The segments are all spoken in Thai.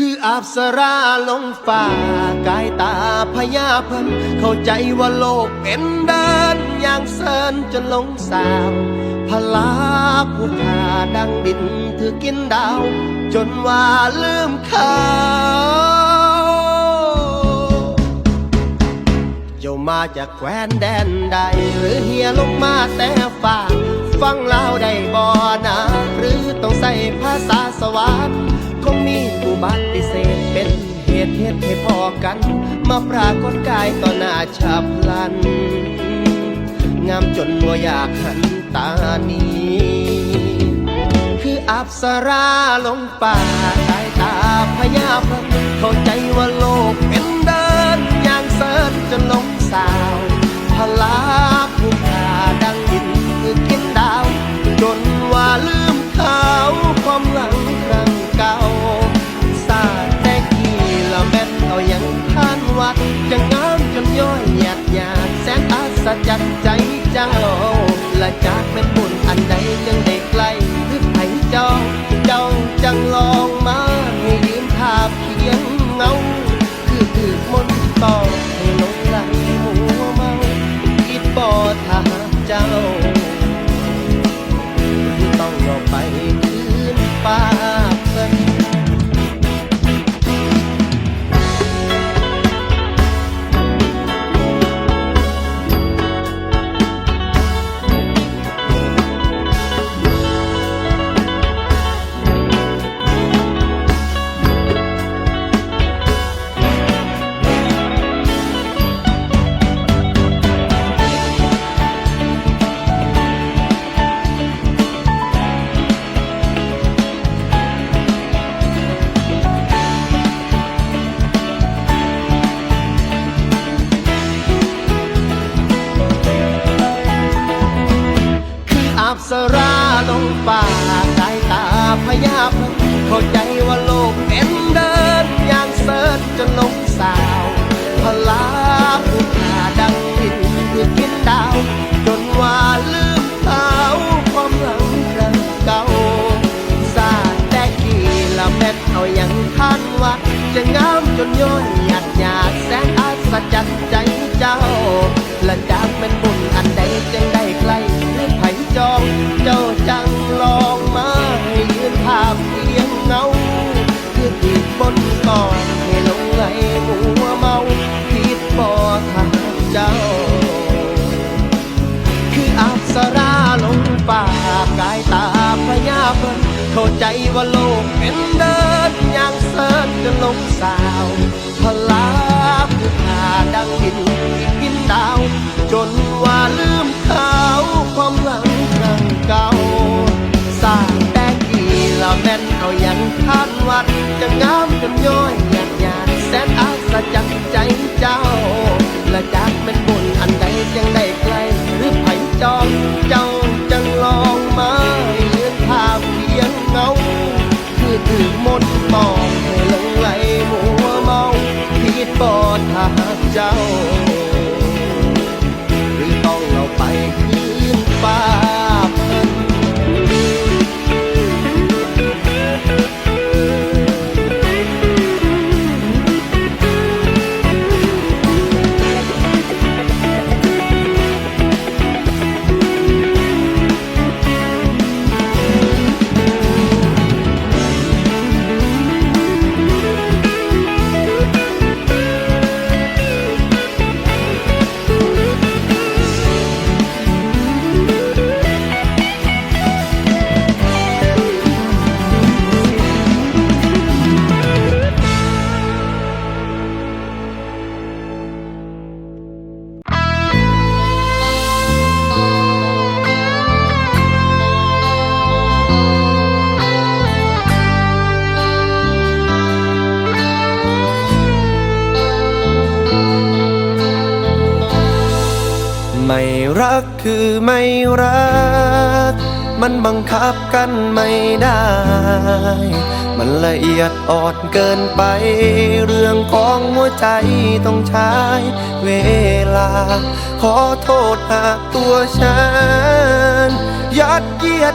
คืออาบสราลงฟ้ากายตาพญาเพิ่นเข้าใจว่าโลกเป็นเดินอย่างเซินจนหลงสาวพลาผู้ขาดังดินถือกินดาว จนว่าลืมเขาเจ้ามาจากแคว้นแดนใด หรือเฮียลงมาแต่ฟ้าฟังเล่าได้บ่นะหรือต้องใส่ภาษาสวรรค์ คงมีอุบัติเศษเป็นเหตุเหตุให้พอกัน มาปรากฏกายต่อหน้าฉับพลัน งามจนว่าอยากหันตานีคืออับสราลงป่าสายตาพญาพเข้าใจว่าโลกเป็นเดิน อย่างเสิร์จนลงสาวพลาผู้ขาดังดินคือกินดาว จนว่าลืมเขาความหลัง เก่าสาดแต่กี่ละแม่นเอาอย่างท่านวัดจะงามจนย้อยหยาดหยาด เข้าใจว่าโลกเป็นเดินอย่างเสิร์ชจนลงสาวพลาผู้ขาดังดินคือกินดาว จนว่าลืมเขาความหลังครั้งเก่าสาดแต่กี่ละแม่นเอาอย่างท่านว่า จะงามจนย้อยหยาดหยาดแสนอัศจรรย์ใจเจ้าและจากเป็นบุญอันใดจึงได้ ก่อนให้ลงไหลมัวเมาคิดบ่ทางเจ้า คืออับสราลงปากกายตาพญาเพิ่นเข้าใจว่าโลกเป็นเดินอย่างเสิร์จนลงสาวพลาผู้ขาดังดินกินดาว จนว่าลืมเขาความหลังครั้งเก่าสร้างแต่กี่ละแม่นเอาย่างคาดวัดจะงาม ย้อยหยาดหยาดแสนอาย คือไม่รัก มันบังคับกันไม่ได้ มันละเอียดอ่อนเกินไป เรื่องของหัวใจต้องใช้เวลา ขอโทษหากตัวฉัน ยัดเยียด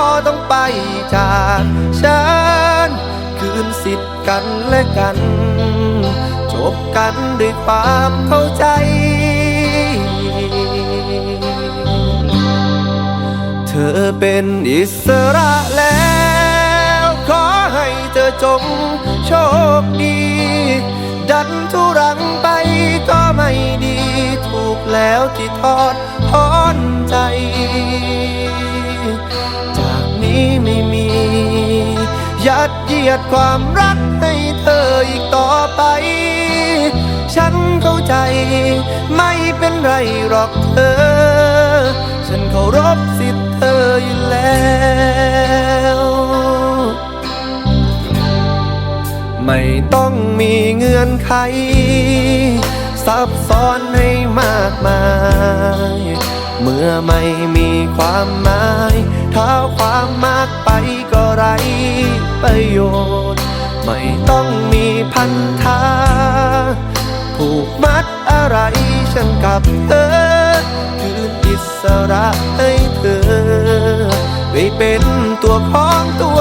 จากฉัน คืนสิทธิ์กันและกัน จบกันด้วยความเข้าใจ เธอเป็นอิสระแล้ว ขอให้เธอจงโชคดี ดันทุรังไปก็ไม่ดีถูกแล้วที่ทอดทอนใจ จากนี้ไม่ ยัดเยียดความรักให้เธออีกต่อไป ฉันเข้าใจไม่เป็นไรหรอกเธอ ฉันเคารพสิทธิ์เธออยู่แล้วไม่ต้องมีเงื่อนไข ซับซ้อนให้มากมาย เมื่อไม่มีความหมาย เท้าความมากไปก็ไรประโยชน์ ไม่ต้องมีพันธะผูกมัดอะไรฉันกับเธอ คืนอิสระให้เธอ ไม่เป็นตัวของตัว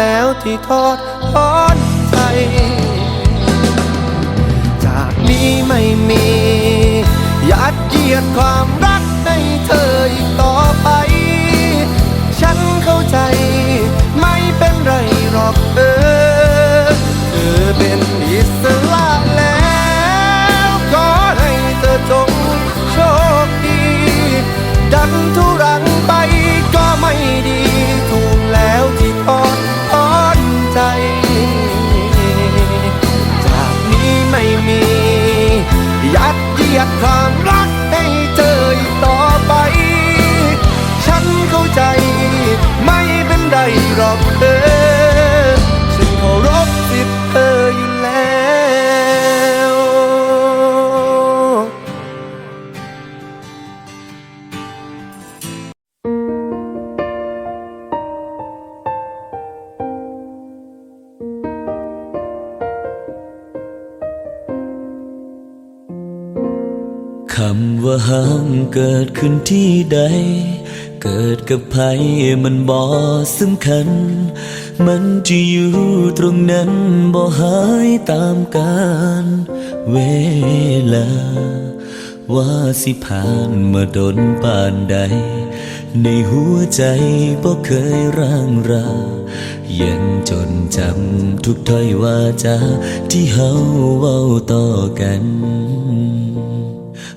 แล้วที่ทอดทอนใจจากนี้ไม่มี ยัดเยียดความ กิดขึ้นที่ใด เกิดกับใครมันบ่สำคัญ มันจะอยู่ตรงนั้นบ่หายตามกาลเวลา ว่าสิผ่านมาดนปานใด ในหัวใจบ่เคยร่างรายังจนจำทุกถ้อยวาจาที่เฮาเว้าต่อกัน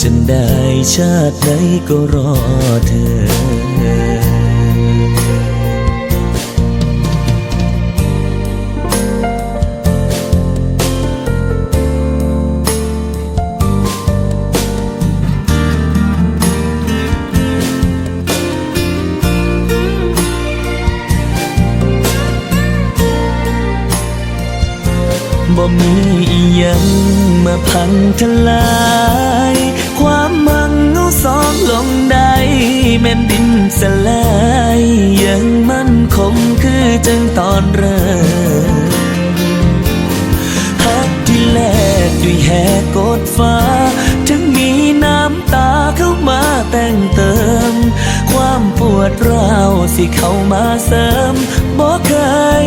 ฉันได้ชาติไหนก็รอเธอ บ่มีอีหยังมาพังทลาย แม่นดินสลายยังมั่นคงคือจังตอนเริ่มฮักที่แลกด้วยแหกกดฟ้า ถึงมีน้ำตาเข้ามาแต่งเติม ความปวดร้าวสิเข้ามาเสริมบอกเคย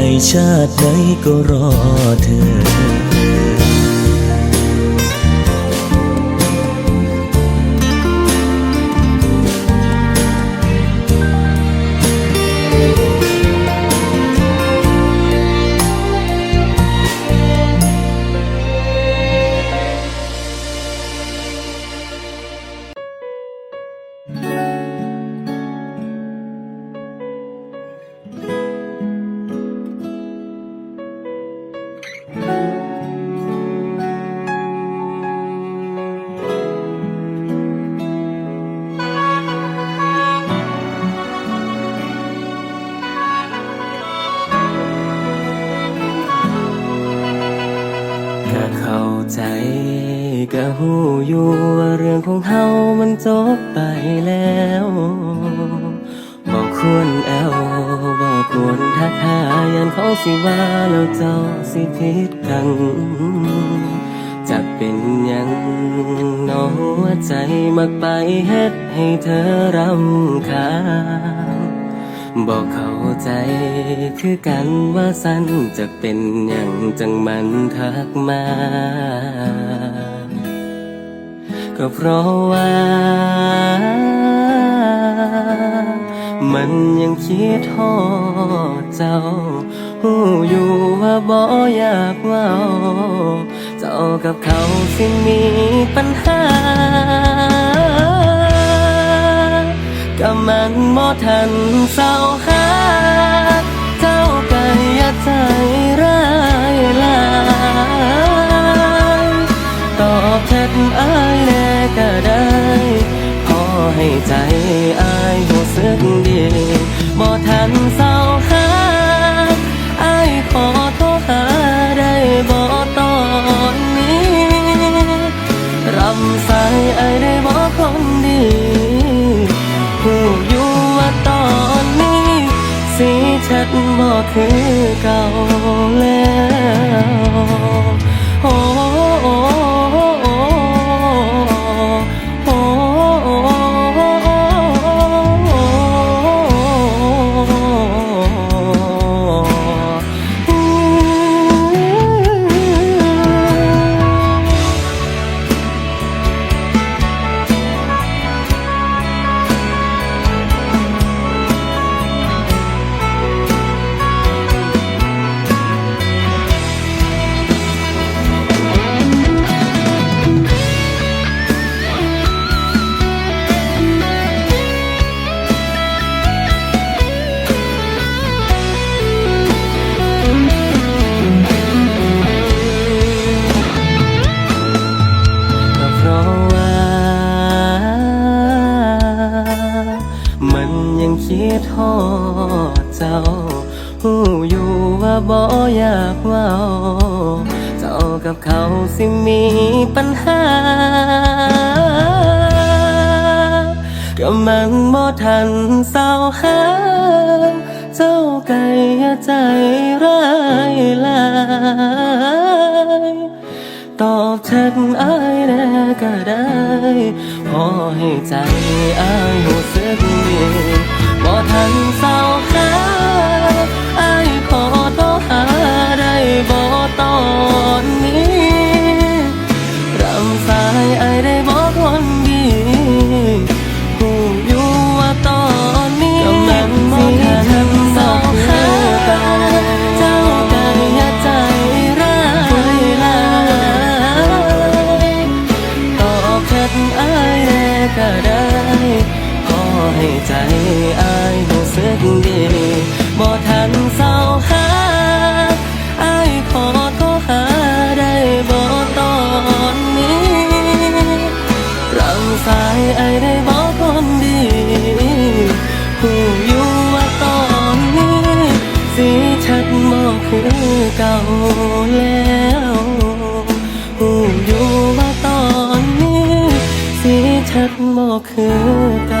ชาติไหนก็รอเธอ จบไปแล้วบอกควรแอวบอกควรทักหายันเขาสิว่าแล้วเจ้าสิผิดกันจะเป็นยังน้องหัวใจมักไปเฮ็ดให้เธอรำคาญบอกเข้าใจคือกันว่าสั้นจะเป็นอย่างจังมันทักมา ก็เพราะว่า มันยังคิดทอดเจ้าหูอยู่ว่าบ่อยากเว่าเจ้ากับเขาสิมีปัญหาก็มันบ่ทันเศร้าห คือเก่าแล้ว หูอยู่ว่าบ่อยากว่าเจ้ากับเขาสิมีปัญหาก็มันบ่ทันเศร้าหาเจ้าไก่ใจร้ายลายตอบแทนอายแน่ก็ได้พอให้ใจอายหูสึกดีบ่ทันเศร้าหา คือกัน